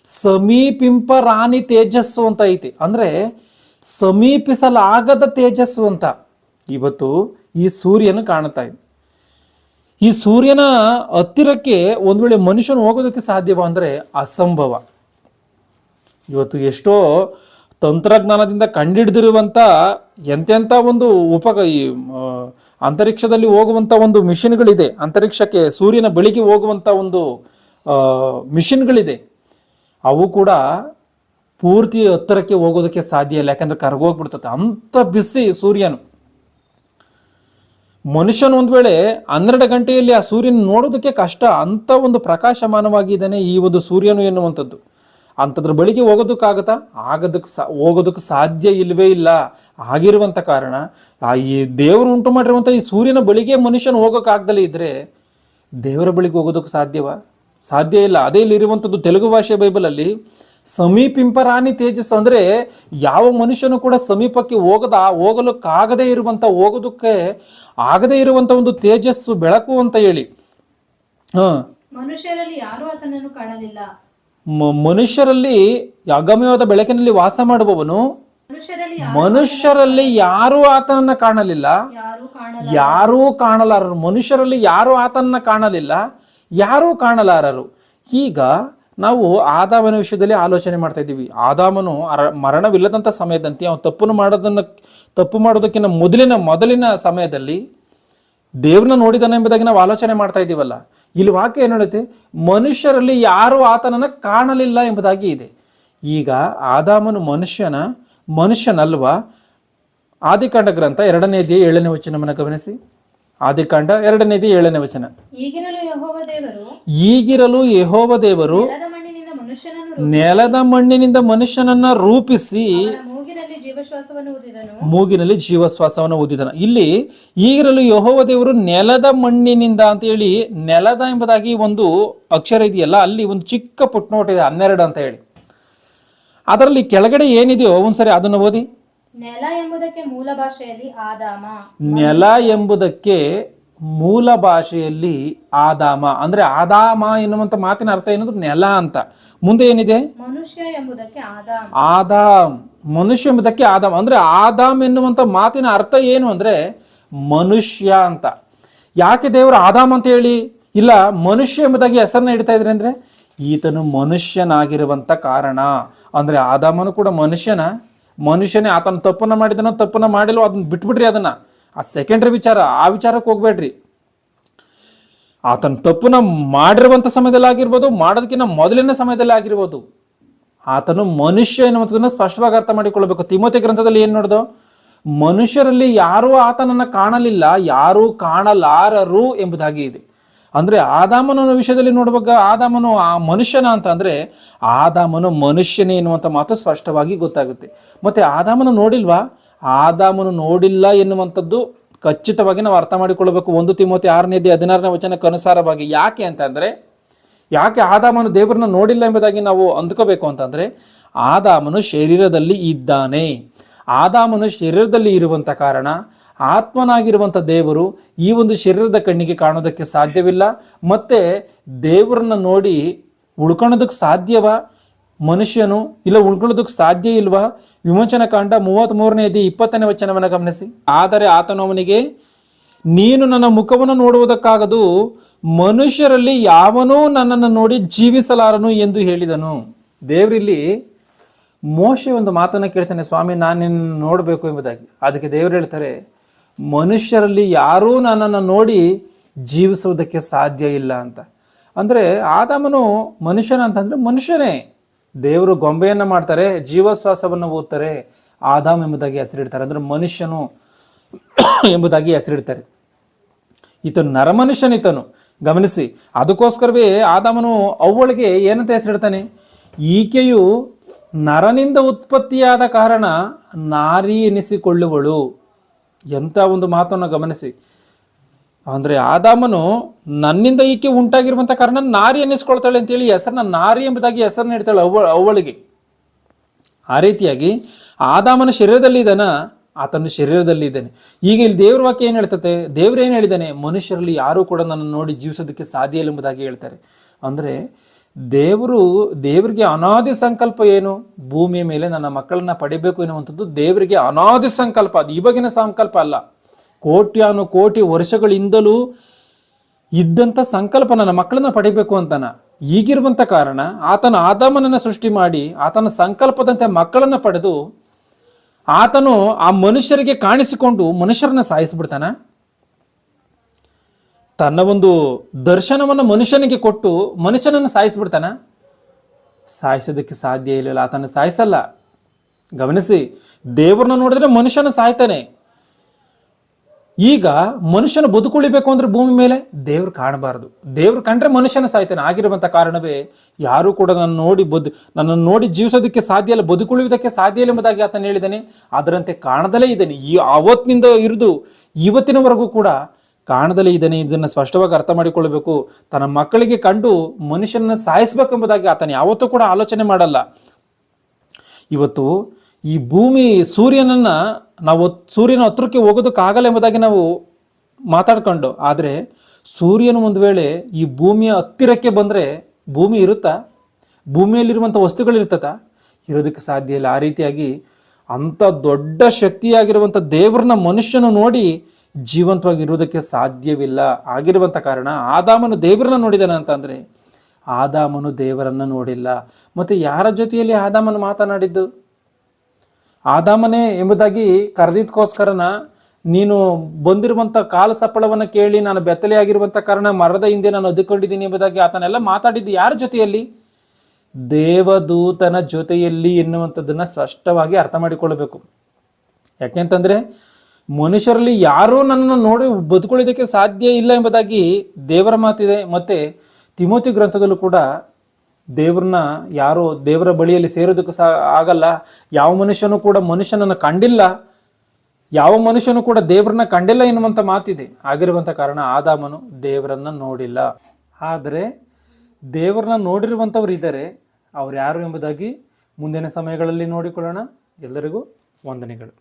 ಸಮೀಪಿಂಪ ರಾಣಿ ತೇಜಸ್ಸು ಅಂತ ಐತಿ. ಅಂದ್ರೆ ಸಮೀಪಿಸಲಾಗದ ತೇಜಸ್ಸು ಅಂತ. ಇವತ್ತು ಈ ಸೂರ್ಯನ ಕಾಣ್ತಾ ಇದೆ. ಈ ಸೂರ್ಯನ ಹತ್ತಿರಕ್ಕೆ ಒಂದ್ ವೇಳೆ ಮನುಷ್ಯನು ಹೋಗೋದಕ್ಕೆ ಸಾಧ್ಯವ ಅಂದರೆ ಅಸಂಭವ. ಇವತ್ತು ಎಷ್ಟೋ ತಂತ್ರಜ್ಞಾನದಿಂದ ಕಂಡಿಡಿದಿರುವಂಥ ಎಂತೆಂಥ ಒಂದು ಉಪ ಈ ಅಂತರಿಕ್ಷದಲ್ಲಿ ಹೋಗುವಂಥ ಒಂದು ಮಿಷಿನ್ಗಳಿದೆ. ಅಂತರಿಕ್ಷಕ್ಕೆ ಸೂರ್ಯನ ಬಳಿಗೆ ಹೋಗುವಂಥ ಒಂದು ಮಿಷಿನ್ಗಳಿದೆ. ಅವು ಕೂಡ ಪೂರ್ತಿ ಎತ್ತರಕ್ಕೆ ಹೋಗೋದಕ್ಕೆ ಸಾಧ್ಯ ಇಲ್ಲ. ಯಾಕಂದ್ರೆ ಕರ್ಗೋಗ್ಬಿಡ್ತದೆ ಅಂಥ ಬಿಸಿ ಸೂರ್ಯನು. ಮನುಷ್ಯನು ಒಂದು ವೇಳೆ ಹನ್ನೆರಡು ಗಂಟೆಯಲ್ಲಿ ಆ ಸೂರ್ಯನ ನೋಡೋದಕ್ಕೆ ಕಷ್ಟ. ಅಂಥ ಒಂದು ಪ್ರಕಾಶಮಾನವಾಗಿದ್ದಾನೆ ಈ ಒಂದು ಸೂರ್ಯನು ಎನ್ನುವಂಥದ್ದು. ಅಂಥದ್ರ ಬಳಿಗೆ ಹೋಗೋದಕ್ಕಾಗತ್ತಾ? ಆಗೋದಕ್ಕೆ ಸಾ ಹೋಗೋದಕ್ಕೆ ಸಾಧ್ಯ ಇಲ್ಲವೇ ಇಲ್ಲ. ಆಗಿರುವಂಥ ಕಾರಣ, ಆ ಈ ದೇವರು ಉಂಟು ಮಾಡಿರುವಂಥ ಈ ಸೂರ್ಯನ ಬಳಿಗೆ ಮನುಷ್ಯನ ಹೋಗೋಕ್ಕಾಗ್ದಲೇ ಇದ್ದರೆ ದೇವರ ಬಳಿಗೆ ಹೋಗೋದಕ್ಕೆ ಸಾಧ್ಯವಾ? ಸಾಧ್ಯ ಇಲ್ಲ. ಅದೇ ಇಲ್ಲಿ ಇರುವಂಥದ್ದು ತೆಲುಗು ಭಾಷೆ ಬೈಬಲಲ್ಲಿ ಸಮೀಪಿಂಪರಾನಿ ತೇಜಸ್ಸು ಅಂದರೆ ಯಾವ ಮನುಷ್ಯನು ಕೂಡ ಸಮೀಪಕ್ಕೆ ಹೋಗದ, ಹೋಗಲಕ್ಕಾಗದೇ ಇರುವಂಥ, ಹೋಗೋದಕ್ಕೆ ಆಗದೇ ಇರುವಂಥ ಒಂದು ತೇಜಸ್ಸು ಬೆಳಕು ಅಂತ ಹೇಳಿ. ಹಾಂ. ಮನುಷ್ಯರಲ್ಲಿ ಯಾರು ಆತನನ್ನು ಕಾಣಲಿಲ್ಲ. ಮನುಷ್ಯರಲ್ಲಿ ಅಗಮ್ಯವಾದ ಬೆಳಕಿನಲ್ಲಿ ವಾಸ ಮಾಡುವವನು ಮನುಷ್ಯರಲ್ಲಿ ಯಾರೂ ಆತನನ್ನ ಕಾಣಲಿಲ್ಲ. ಯಾರೂ ಕಾಣಲ ಯಾರೂ ಕಾಣಲಾರರು. ಮನುಷ್ಯರಲ್ಲಿ ಯಾರು ಆತನನ್ನ ಕಾಣಲಿಲ್ಲ. ಯಾರೂ ಕಾಣಲಾರರು. ಈಗ ನಾವು ಆದಾಮನ ವಿಷಯದಲ್ಲಿ ಆಲೋಚನೆ ಮಾಡ್ತಾ ಇದ್ದೀವಿ. ಆದಾಮನು ಅರ ಮರಣವಿಲ್ಲದಂಥ ಸಮಯದಂತೆ ಅವನು ತಪ್ಪನ್ನು ಮಾಡೋದನ್ನ ತಪ್ಪು ಮಾಡೋದಕ್ಕಿಂತ ಮೊದಲಿನ ಮೊದಲಿನ ಸಮಯದಲ್ಲಿ ದೇವ್ರನ್ನ ನೋಡಿದಾನೆ ಎಂಬುದಾಗಿ ನಾವು ಆಲೋಚನೆ ಮಾಡ್ತಾ ಇದ್ದೀವಲ್ಲ. ಇಲ್ಲಿ ವಾಕ್ಯ ಏನು ಹೇಳುತ್ತೆ? ಮನುಷ್ಯರಲ್ಲಿ ಯಾರೂ ಆತನನ್ನು ಕಾಣಲಿಲ್ಲ ಎಂಬುದಾಗಿ ಇದೆ. ಈಗ ಆದಾಮನು ಮನುಷ್ಯನ ಮನುಷ್ಯನಲ್ವಾ? ಆದಿಕಾಂಡ ಗ್ರಂಥ ಎರಡನೇದೇ ಏಳನೇ ವಚನವನ್ನು ಗಮನಿಸಿ. ಆದಿಕಾಂಡ ಎರಡನೇದೇ ಏಳನೇ ವಚನ. ಈಗಿರಲು ಯಹೋವ ದೇವರು ಈಗಿರಲು ಯೆಹೋವ ದೇವರು ನೆಲದ ಮಣ್ಣಿನಿಂದ ಮನುಷ್ಯನನ್ನು ರೂಪಿಸಿ ಮೂಗಿನಲ್ಲಿ ಜೀವಶ್ವಾಸವನ್ನು ಊದಿದನು. ಇಲ್ಲಿ ಈಗಿರಲು ಯಹೋವ ದೇವರು ನೆಲದ ಮಣ್ಣಿನಿಂದ ಅಂತ ಹೇಳಿ ನೆಲದ ಎಂಬುದಾಗಿ ಒಂದು ಅಕ್ಷರ ಇದೆಯಲ್ಲ ಅಲ್ಲಿ ಒಂದು ಚಿಕ್ಕ ಪುಟ್ನೋಟ್ ಇದೆ ಹನ್ನೆರಡು ಅಂತ ಹೇಳಿ. ಅದರಲ್ಲಿ ಕೆಳಗಡೆ ಏನಿದೆಯೋ ಒಂದ್ಸರಿ ಅದನ್ನು ಓದಿ. ನೆಲ ಎಂಬುದಕ್ಕೆ ಮೂಲ ಭಾಷೆಯಲ್ಲಿ ಆದಾಮ. ನೆಲ ಎಂಬುದಕ್ಕೆ ಮೂಲ ಭಾಷೆಯಲ್ಲಿ ಆದಾಮ. ಅಂದ್ರೆ ಆದಾಮ ಎನ್ನುವಂತ ಮಾತಿನ ಅರ್ಥ ಏನಂದ್ರೆ ನೆಲ ಅಂತ. ಮುಂದೆ ಏನಿದೆ? ಮನುಷ್ಯ ಎಂಬುದಕ್ಕೆ ಆದಾಮ. ಆದಾಮ್. ಮನುಷ್ಯ ಎಂಬುದಕ್ಕೆ ಆದಾಮ್. ಅಂದ್ರೆ ಆದಾಮ್ ಎನ್ನುವಂಥ ಮಾತಿನ ಅರ್ಥ ಏನು ಅಂದ್ರೆ ಮನುಷ್ಯ ಅಂತ. ಯಾಕೆ ದೇವರು ಆದಾಮ್ ಅಂತ ಹೇಳಿ? ಇಲ್ಲ, ಮನುಷ್ಯ ಎಂಬುದಾಗಿ ಹೆಸರನ್ನ ಇಡ್ತಾ ಇದ್ರೆ ಅಂದ್ರೆ ಈತನು ಮನುಷ್ಯನಾಗಿರುವಂತ ಕಾರಣ. ಅಂದ್ರೆ ಆದಾಮನು ಕೂಡ ಮನುಷ್ಯನ, ಮನುಷ್ಯನೇ ಆತನ ತಪ್ಪನ್ನು ಮಾಡಿದನೋ ತಪ್ಪನ್ನು ಮಾಡಿಲ್ವೋ ಅದನ್ನ ಬಿಟ್ಬಿಡ್ರಿ ಅದನ್ನ. ಆ ಸೆಕೆಂಡ್ರಿ ವಿಚಾರ, ಆ ವಿಚಾರಕ್ಕೆ ಹೋಗ್ಬೇಡ್ರಿ. ಆತನ ತಪ್ಪನ್ನ ಮಾಡಿರುವಂಥ ಸಮಯದಲ್ಲಿ ಆಗಿರ್ಬೋದು ಮಾಡೋದಕ್ಕಿಂತ ಮೊದಲಿನ ಸಮಯದಲ್ಲಿ ಆಗಿರ್ಬೋದು. ಆತನು ಮನುಷ್ಯ ಎನ್ನುವಂಥದ್ದನ್ನು ಸ್ಪಷ್ಟವಾಗಿ ಅರ್ಥ ಮಾಡಿಕೊಳ್ಳಬೇಕು. ತಿಮೋತಿ ಗ್ರಂಥದಲ್ಲಿ ಏನು ನೋಡ್ದು? ಮನುಷ್ಯರಲ್ಲಿ ಯಾರೂ ಆತನನ್ನು ಕಾಣಲಿಲ್ಲ, ಯಾರೂ ಕಾಣಲಾರರು ಎಂಬುದಾಗಿ ಇದೆ. ಅಂದ್ರೆ ಆದಾಮನ ವಿಷಯದಲ್ಲಿ ನೋಡುವಾಗ ಆದಾಮನು ಆ ಮನುಷ್ಯನ ಅಂತ ಅಂದ್ರೆ ಆದಾಮನು ಮನುಷ್ಯನೇ ಎನ್ನುವಂಥ ಮಾತು ಸ್ಪಷ್ಟವಾಗಿ ಗೊತ್ತಾಗುತ್ತೆ. ಮತ್ತೆ ಆದಾಮನು ನೋಡಿಲ್ವಾ? ಆದಾಮನು ನೋಡಿಲ್ಲ ಎನ್ನುವಂಥದ್ದು ಖಚಿತವಾಗಿ ನಾವು ಅರ್ಥ ಮಾಡಿಕೊಳ್ಳಬೇಕು. ಒಂದು ತಿಮೋತಿ ಆರನೇದಿ ಹದಿನಾರನೇ ವಚನಕ್ಕೆ ಅನುಸಾರವಾಗಿ ಯಾಕೆ ಅಂತಂದ್ರೆ ಯಾಕೆ ಆದಾಮನು ದೇವರನ್ನ ನೋಡಿಲ್ಲ ಎಂಬುದಾಗಿ ನಾವು ಅಂದ್ಕೋಬೇಕು ಅಂತಂದ್ರೆ, ಆದಾಮನು ಶರೀರದಲ್ಲಿ ಇದ್ದಾನೆ. ಆದಾಮನು ಶರೀರದಲ್ಲಿ ಇರುವಂತ ಕಾರಣ ಆತ್ಮನಾಗಿರುವಂಥ ದೇವರು ಈ ಒಂದು ಶರೀರದ ಕಣ್ಣಿಗೆ ಕಾಣೋದಕ್ಕೆ ಸಾಧ್ಯವಿಲ್ಲ. ಮತ್ತೆ ದೇವರನ್ನ ನೋಡಿ ಉಳ್ಕೊಳ್ಳೋದಕ್ಕೆ ಸಾಧ್ಯವಾ? ಮನುಷ್ಯನು ಇಲ್ಲ, ಉಳ್ಕೊಳ್ಳೋದಕ್ಕೆ ಸಾಧ್ಯ ಇಲ್ವಾ? ವಿಮೋಚನ ಕಾಂಡ ಮೂವತ್ತ್ ಮೂರನೇ ಇಪ್ಪತ್ತನೇ ವಚನವನ್ನು ಗಮನಿಸಿ. ಆದರೆ ಆತನು ಅವನಿಗೆ, ನೀನು ನನ್ನ ಮುಖವನ್ನು ನೋಡುವುದಕ್ಕಾಗದು ಮನುಷ್ಯರಲ್ಲಿ ಯಾವನೂ ನನ್ನನ್ನು ನೋಡಿ ಜೀವಿಸಲಾರನು ಎಂದು ಹೇಳಿದನು. ದೇವರಿಲ್ಲಿ ಮೋಶೆ ಒಂದು ಮಾತನ್ನು ಕೇಳ್ತಾನೆ, ಸ್ವಾಮಿ, ನಾನು ನಿನ್ನನ್ನು ನೋಡಬೇಕು ಎಂಬುದಾಗಿ. ಅದಕ್ಕೆ ದೇವರು ಹೇಳ್ತಾರೆ, ಮನುಷ್ಯರಲ್ಲಿ ಯಾರೂ ನನ್ನನ್ನು ನೋಡಿ ಜೀವಿಸುವುದಕ್ಕೆ ಸಾಧ್ಯ ಇಲ್ಲ ಅಂತ. ಅಂದರೆ ಆದಾಮನು ಮನುಷ್ಯನ ಅಂತಂದರೆ ಮನುಷ್ಯನೇ. ದೇವರು ಗೊಂಬೆಯನ್ನು ಮಾಡ್ತಾರೆ, ಜೀವಶ್ವಾಸವನ್ನು ಓದ್ತಾರೆ ಆದಾಮ್ ಎಂಬುದಾಗಿ ಹೆಸರಿಡ್ತಾರೆ. ಅಂದರೆ ಮನುಷ್ಯನು ಎಂಬುದಾಗಿ ಹೆಸರಿಡ್ತಾರೆ. ಈತನು ನರಮನುಷ್ಯನಿತನು. ಗಮನಿಸಿ. ಅದಕ್ಕೋಸ್ಕರವೇ ಆದಾಮನು ಅವಳಿಗೆ ಏನಂತ ಹೆಸರಿಡ್ತಾನೆ? ಈಕೆಯು ನರನಿಂದ ಉತ್ಪತ್ತಿಯಾದ ಕಾರಣ ನಾರಿ ಎನಿಸಿಕೊಳ್ಳುವಳು. ಎಂಥ ಒಂದು ಮಾತನ್ನು ಗಮನಿಸಿ. ಅಂದರೆ ಆದಾಮನು ನನ್ನಿಂದ ಈಕೆ ಉಂಟಾಗಿರುವಂಥ ಕಾರಣ ನಾರಿ ಎನಿಸ್ಕೊಳ್ತಾಳೆ ಅಂತೇಳಿ ಹೆಸರನ್ನ ನಾರಿ ಎಂಬುದಾಗಿ ಹೆಸರನ್ನ ಇಡ್ತಾಳೆ ಅವಳಿಗೆ ಆ ರೀತಿಯಾಗಿ ಆದಾಮನ ಶರೀರದಲ್ಲಿ ಇದ್ದಾನ ಆತನ ಶರೀರದಲ್ಲಿ ಇದ್ದಾನೆ ಈಗ ಇಲ್ಲಿ ದೇವ್ರ ವಾಕ್ಯ ಏನು ಹೇಳ್ತದೆ? ದೇವ್ರು ಏನು ಹೇಳಿದ್ದಾನೆ? ಮನುಷ್ಯರಲ್ಲಿ ಯಾರೂ ಕೂಡ ನನ್ನ ನೋಡಿ ಜೀವಿಸೋದಕ್ಕೆ ಸಾಧ್ಯ ಇಲ್ಲ ಎಂಬುದಾಗಿ ಹೇಳ್ತಾರೆ. ಅಂದರೆ ದೇವರು, ದೇವರಿಗೆ ಅನಾದಿ ಸಂಕಲ್ಪ ಏನು? ಭೂಮಿಯ ಮೇಲೆ ನನ್ನ ಮಕ್ಕಳನ್ನ ಪಡಿಬೇಕು ಎನ್ನುವಂಥದ್ದು ದೇವರಿಗೆ ಅನಾದಿ ಸಂಕಲ್ಪ. ಅದು ಇವಾಗಿನ ಸಂಕಲ್ಪ ಅಲ್ಲ. ಕೋಟ್ಯಾನು ಕೋಟಿ ವರ್ಷಗಳಿಂದಲೂ ಇದ್ದಂಥ ಸಂಕಲ್ಪ ನನ್ನ ಮಕ್ಕಳನ್ನ ಪಡಿಬೇಕು ಅಂತಾನ. ಈಗಿರುವಂಥ ಕಾರಣ ಆತನ ಆದಾಮನನ್ನು ಸೃಷ್ಟಿ ಮಾಡಿ ಆತನ ಸಂಕಲ್ಪದಂತೆ ಮಕ್ಕಳನ್ನ ಪಡೆದು ಆತನು ಆ ಮನುಷ್ಯರಿಗೆ ಕಾಣಿಸಿಕೊಂಡು ಮನುಷ್ಯರನ್ನ ಸಾಯಿಸಿಬಿಡ್ತಾನ? ತನ್ನ ಒಂದು ದರ್ಶನವನ್ನು ಮನುಷ್ಯನಿಗೆ ಕೊಟ್ಟು ಮನುಷ್ಯನನ್ನು ಸಾಯಿಸಿಬಿಡ್ತಾನ? ಸಾಯಿಸೋದಕ್ಕೆ ಸಾಧ್ಯ ಇಲ್ಲ, ಆತನ ಸಾಯಿಸಲ್ಲ. ಗಮನಿಸಿ, ದೇವರನ್ನ ನೋಡಿದ್ರೆ ಮನುಷ್ಯನ ಸಾಯ್ತಾನೆ. ಈಗ ಮನುಷ್ಯನ ಬದುಕುಳಿಬೇಕು ಅಂದ್ರೆ ಭೂಮಿ ಮೇಲೆ ದೇವ್ರು ಕಾಣಬಾರದು. ದೇವ್ರು ಕಂಡ್ರೆ ಮನುಷ್ಯನ ಸಾಯ್ತಾನೆ. ಆಗಿರುವಂಥ ಕಾರಣವೇ ಯಾರು ಕೂಡ ನನ್ನ ನೋಡಿ ಬದು, ನನ್ನನ್ನು ನೋಡಿ ಜೀವಿಸೋದಕ್ಕೆ ಸಾಧ್ಯ ಇಲ್ಲ, ಬದುಕುಳಿಯುವುದಕ್ಕೆ ಸಾಧ್ಯ ಇಲ್ಲ ಎಂಬುದಾಗಿ ಆತನ ಹೇಳಿದ್ದಾನೆ. ಅದರಂತೆ ಕಾಣದಲೇ ಇದ್ದಾನೆ. ಈ ಅವತ್ತಿನಿಂದ ಇರಿದು ಇವತ್ತಿನವರೆಗೂ ಕೂಡ ಕಾಣದಲೇ ಇದ್ದಾನೆ ಇದನ್ನು ಸ್ಪಷ್ಟವಾಗಿ ಅರ್ಥ ಮಾಡಿಕೊಳ್ಳಬೇಕು. ತನ್ನ ಮಕ್ಕಳಿಗೆ ಕಂಡು ಮನುಷ್ಯನನ್ನು ಸಾಯಿಸ್ಬೇಕೆಂಬುದಾಗಿ ಆತನ ಯಾವತ್ತೂ ಕೂಡ ಆಲೋಚನೆ ಮಾಡಲ್ಲ. ಇವತ್ತು ಈ ಭೂಮಿ ಸೂರ್ಯನನ್ನ ನಾವು ಸೂರ್ಯನ ಹತ್ರಕ್ಕೆ ಹೋಗೋದಕ್ಕಾಗಲ್ಲ ಎಂಬುದಾಗಿ ನಾವು ಮಾತಾಡ್ಕೊಂಡು, ಆದರೆ ಸೂರ್ಯನು ಒಂದು ವೇಳೆ ಈ ಭೂಮಿಯ ಹತ್ತಿರಕ್ಕೆ ಬಂದರೆ ಭೂಮಿ ಇರುತ್ತಾ? ಭೂಮಿಯಲ್ಲಿರುವಂಥ ವಸ್ತುಗಳಿರ್ತದ ಇರೋದಕ್ಕೆ ಸಾಧ್ಯ ಇಲ್ಲ. ಆ ರೀತಿಯಾಗಿ ಅಂಥ ದೊಡ್ಡ ಶಕ್ತಿಯಾಗಿರುವಂಥ ದೇವರನ್ನ ಮನುಷ್ಯನು ನೋಡಿ ಜೀವಂತವಾಗಿ ಇರುವುದಕ್ಕೆ ಸಾಧ್ಯವಿಲ್ಲ. ಆಗಿರುವಂಥ ಕಾರಣ ಆದಾಮನು ದೇವರನ್ನ ನೋಡಿದಾನೆ ಅಂತಂದರೆ ಆದಾಮನು ದೇವರನ್ನ ನೋಡಿಲ್ಲ. ಮತ್ತು ಯಾರ ಜೊತೆಯಲ್ಲಿ ಆದಾಮನು ಮಾತನಾಡಿದ್ದು? ಆದಾಮನೇ ಎಂಬುದಾಗಿ ಕರೆದಿದ್ದಕ್ಕೋಸ್ಕರನ ನೀನು ಬಂದಿರುವಂಥ ಕಾಲು ಸಪ್ಪಳವನ್ನು ಕೇಳಿ ನಾನು ಬೆತ್ತಲೆಯಾಗಿರುವಂಥ ಕಾರಣ ಮರದ ಹಿಂದೆ ನಾನು ಒದ್ದುಕೊಂಡಿದ್ದೀನಿ ಎಂಬುದಾಗಿ ಆತನೆಲ್ಲ ಮಾತಾಡಿದ್ದು ಯಾರ ಜೊತೆಯಲ್ಲಿ? ದೇವದೂತನ ಜೊತೆಯಲ್ಲಿ ಎನ್ನುವಂಥದ್ದನ್ನು ಸ್ಪಷ್ಟವಾಗಿ ಅರ್ಥ ಮಾಡಿಕೊಳ್ಳಬೇಕು. ಯಾಕೆಂತಂದರೆ ಮನುಷ್ಯರಲ್ಲಿ ಯಾರೂ ನನ್ನನ್ನು ನೋಡಿ ಬದುಕೊಳ್ಳೋದಕ್ಕೆ ಸಾಧ್ಯ ಇಲ್ಲ ಎಂಬುದಾಗಿ ದೇವರ ಮಾತಿದೆ. ಮತ್ತು ತಿಮೋತಿ ಗ್ರಂಥದಲ್ಲೂ ಕೂಡ ದೇವ್ರನ್ನ ಯಾರೋ ದೇವರ ಬಳಿಯಲ್ಲಿ ಸೇರೋದಕ್ಕೂ ಸಹ ಆಗಲ್ಲ. ಯಾವ ಮನುಷ್ಯನೂ ಕೂಡ ಮನುಷ್ಯನನ್ನು ಕಂಡಿಲ್ಲ. ಯಾವ ಮನುಷ್ಯನೂ ಕೂಡ ದೇವ್ರನ್ನ ಕಂಡಿಲ್ಲ ಎನ್ನುವಂಥ ಮಾತಿದೆ. ಆಗಿರುವಂಥ ಕಾರಣ ಆದಾಮನು ದೇವರನ್ನ ನೋಡಿಲ್ಲ. ಆದರೆ ದೇವರನ್ನ ನೋಡಿರುವಂಥವ್ರು ಇದ್ದಾರೆ. ಅವ್ರು ಯಾರು ಎಂಬುದಾಗಿ ಮುಂದಿನ ಸಮಯಗಳಲ್ಲಿ ನೋಡಿಕೊಳ್ಳೋಣ. ಎಲ್ಲರಿಗೂ ವಂದನೆಗಳು.